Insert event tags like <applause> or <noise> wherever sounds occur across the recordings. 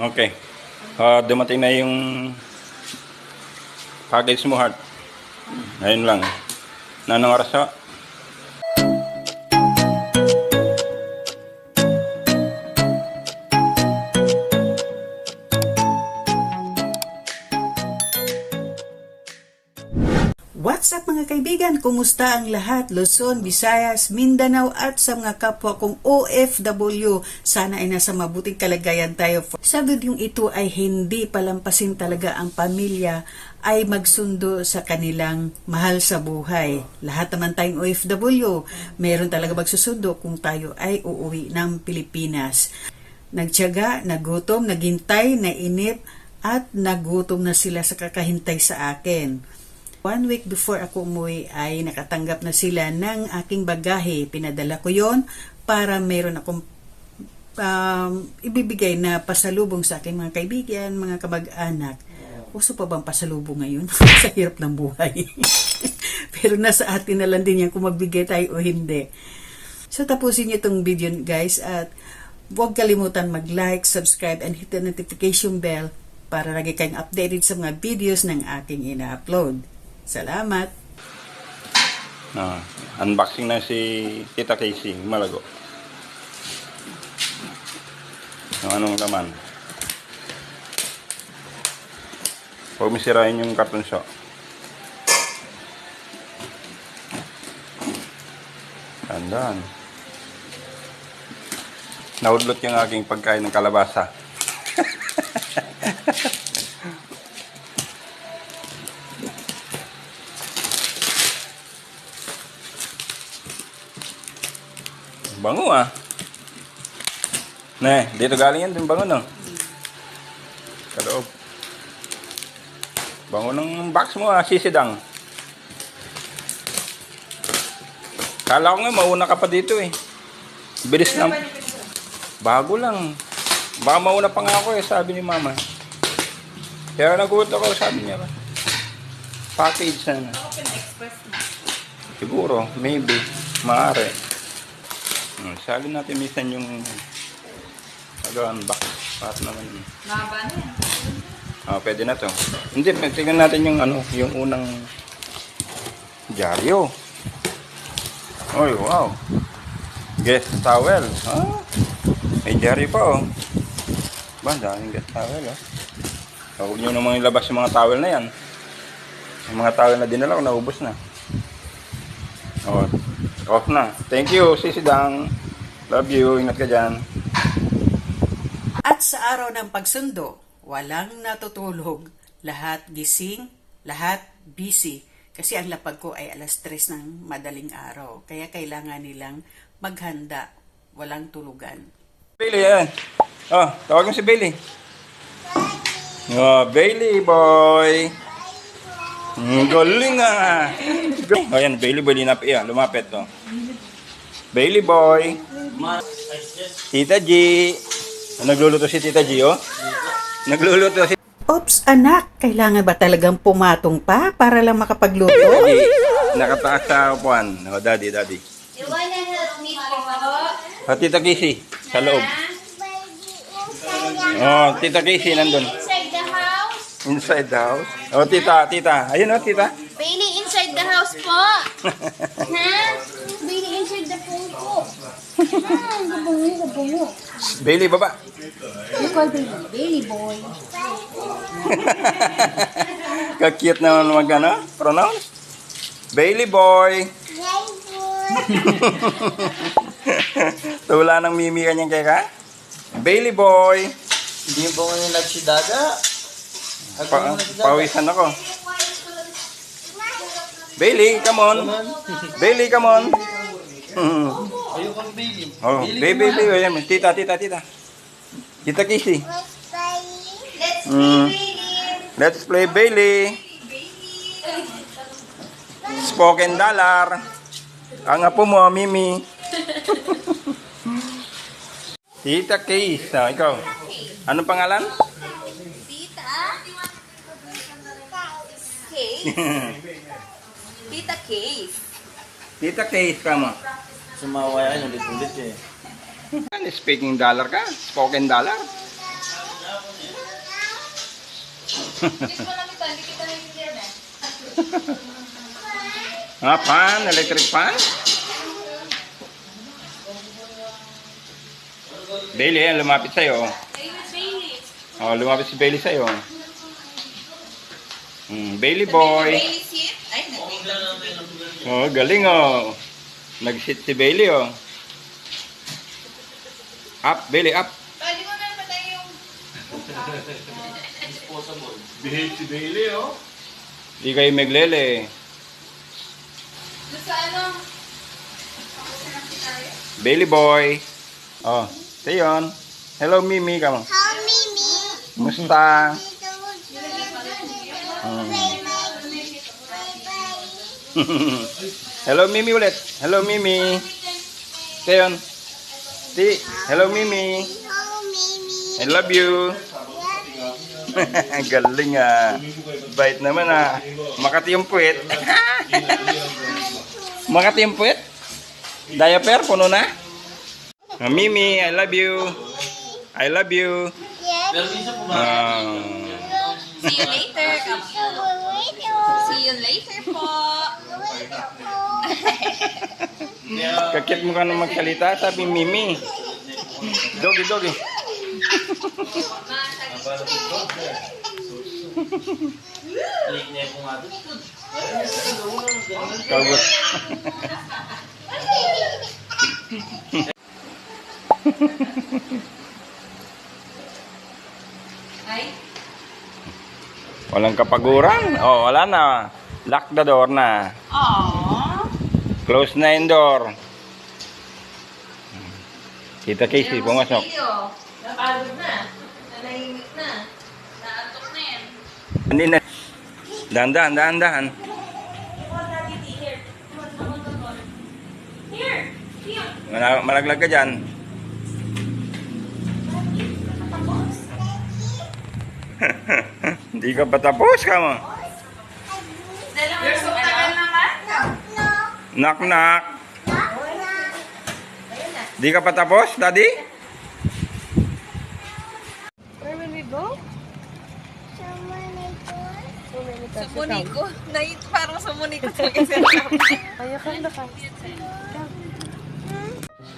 Okay. Ah, dumating na yung package mo, Heart. Ngayon lang. Nanong oras ho? What's up mga kaibigan? Kumusta ang lahat? Luzon, Visayas, Mindanao at sa mga kapwa kong OFW. Sana ay nasa mabuting kalagayan tayo. Sa videong ito ay hindi palampasin talaga ang pamilya ay magsundo sa kanilang mahal sa buhay. Lahat naman tayong OFW, meron talaga magsusundo kung tayo ay uuwi ng Pilipinas. Nagtyaga, nagutom, naghintay, nainip, at nagutom na sila sa kakahintay sa akin. One week before ako umuwi ay nakatanggap na sila ng aking bagahe. Pinadala ko yon para meron akong um, ibibigay na pasalubong sa aking mga kaibigan, mga kamag-anak. Uso pa bang pasalubong ngayon? <laughs> sa hirap ng buhay. <laughs> Pero nasa atin na lang din yan kung magbigay tayo o hindi. So tapusin niyo itong video guys at huwag kalimutan mag-like, subscribe, and hit the notification bell para lagi kayong updated sa mga videos ng aking ina-upload. Salamat! Ah, unboxing na si Tita Casey, malago. Yung anong laman. Huwag mo sirain yung karton siya. Tandaan. Naudlot yung aking pagkain ng kalabasa. <laughs> Bango ah. Ne, dito galing yan, yung bango no. Kaloob. Bango ng box mo ah, sisidang. Kala ko nga mauna ka pa dito eh. Bilis lang. Bago lang. Baka mauna pa nga ako eh, sabi ni mama. Kaya nagulat ako, sabi niya. Package na na. Siguro, maybe, maaari. Hmm, sali natin minsan yung agawan box. Para naman. Mahaba na yan. Ah, pwede na to. Hindi, tingnan natin yung ano, yung unang dyaryo. Oy, wow. Guest towel. Ah, may dyaryo pa oh. Ba, daming guest towel oh. So, huwag nyo namang ilabas yung mga towel na yan. Yung mga towel na dinala ko, naubos na. Oh, off na. Thank you, Sisi Dang. Love you. Ingat ka dyan. At sa araw ng pagsundo, walang natutulog. Lahat gising, lahat busy. Kasi ang lapag ko ay alas 3 ng madaling araw. Kaya kailangan nilang maghanda. Walang tulugan. Bailey, yan. Oh, tawag mo si Bailey. Oh, Bailey boy. Ang galing ah. Oh, yan, Bailey boy, linap iya, lumapit to. Bailey boy. Tita G. Nagluluto si Tita G, oh. Nagluluto si Oops, anak! Kailangan ba talagang pumatong pa para lang makapagluto? Tita G. Nakataas sa upuan. Oh, daddy, daddy. You wanna help me po? Oh, Tita Casey, sa loob. Oh, Tita Casey, nandun. Inside the house? Oh, tita, tita. Ayun, oh, tita. Bailey, inside the house po! <laughs> ha? Bailey, inside the phone po. <laughs> Ah, gabango, gabango. Bailey, baba. You call Bailey, Bailey boy. <laughs> Ka-cute naman mag ano, pronounce. Bailey boy. Tula ng mimi kanyang kaya ka? Bailey boy. Hindi ba ko yung nagsidaga? Pa pawisan ako. Bailey, come on. Bailey, come on. Hmm. Ayokang baby. Oh, baby, baby. Tita, tita, tita. Tita Casey. Let's Mm. Let's play Bailey. Spoken dollar. Ang apo mo, Mimi. <laughs> Tita. Ah, ikaw. Anong pangalan? Tita? Case? <laughs> Tita Case. Tita Case ka mo. Sumawa yan ulit-ulit eh. Ano, speaking dollar ka? Spoken dollar? Hindi mo lang <laughs> kita, hindi kita naiintindihan eh. Ah, pan? Electric pan? Bailey, lumapit sa'yo. Ay. Oh, lumapit si Bailey sa'yo. Mm, Bailey boy. Ay, Oh, galing oh. Nag-sit si Bailey oh. Up, Bailey, up. Pwede mo na patay yung... Behave si Bailey oh. Di kayo maglele. Sa ano? Bailey boy. Oh, ito yun. Hello, Mimi. Kamo. How Mimi? Musta? <laughs> Hello, Mimi ulit. Hello, Mimi. Ito yun. Ti, hello, Mimi. I love you. <laughs> Galing ah. Bait naman ah. Makati yung puwet. <laughs> Makati yung puwet. Diaper, puno na. Ah, Mimi, I love you. I love you. Yes. Pero minsan po ba? Ah. See you later. See you later po. <laughs> Kakit mo ka na magsalita, sabi Mimi. Nga doon. Kagot. Ay, Walang kapaguran. Oh, wala na. Lock the door na. aww. Close na yung door. Kita Casey, pumasok. Napagod na. Nanahimik na. Naantok na yan. Hindi na. Dahan, dahan, dahan, dahan. Malaglag ka dyan. <laughs> Hindi ka pa tapos ka mo. You're so tagal naman. Knock, knock. Di ka pa tapos, daddy? Where will we go? Monico. Nait, parang sa Monico talaga siya.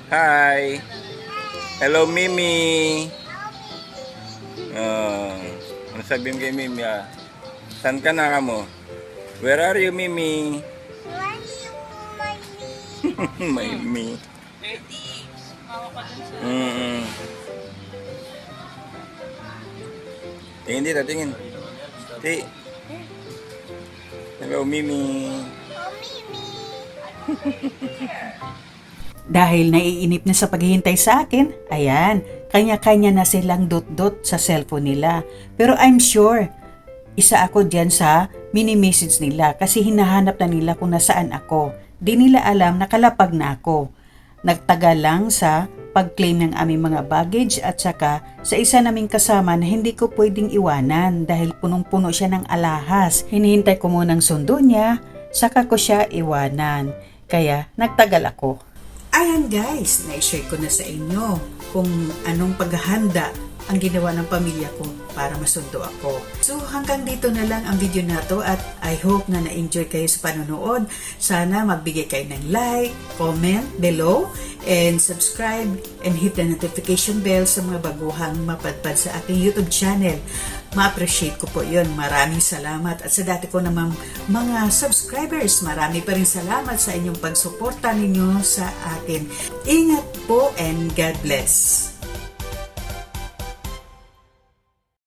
Hi. Hello, Mimi. Oh, ano sabihin kay Mimi ah? Saan ka na ka mo? Where are you, Mimi? Why do you want me? My me. Mm-mm. Tingin dito, tingin. Ti. Hello, Mimi. How Mimi? <laughs> Dahil naiinip na sa paghihintay sa akin, ayan, kanya-kanya na silang dot-dot sa cellphone nila. Pero I'm sure, isa ako dyan sa mini-message nila kasi hinahanap na nila kung nasaan ako. Di nila alam na kalapag na ako. Nagtagal lang sa pag-claim ng aming mga baggage at saka sa isa naming kasama na hindi ko pwedeng iwanan dahil punong-puno siya ng alahas. Hinihintay ko munang sundo niya, saka ko siya iwanan. Kaya nagtagal ako. Ayan guys, na-share ko na sa inyo kung anong paghahanda ang ginawa ng pamilya ko para masundo ako. So hanggang dito na lang ang video na to at I hope na na-enjoy kayo sa panonood. Sana magbigay kayo ng like, comment below, and subscribe and hit the notification bell sa mga baguhang mapadpad sa aking YouTube channel. Ma-appreciate ko po yun. Maraming salamat. At sa dati ko namang mga subscribers, marami pa rin salamat sa inyong pagsuporta ninyo sa akin. Ingat po and God bless.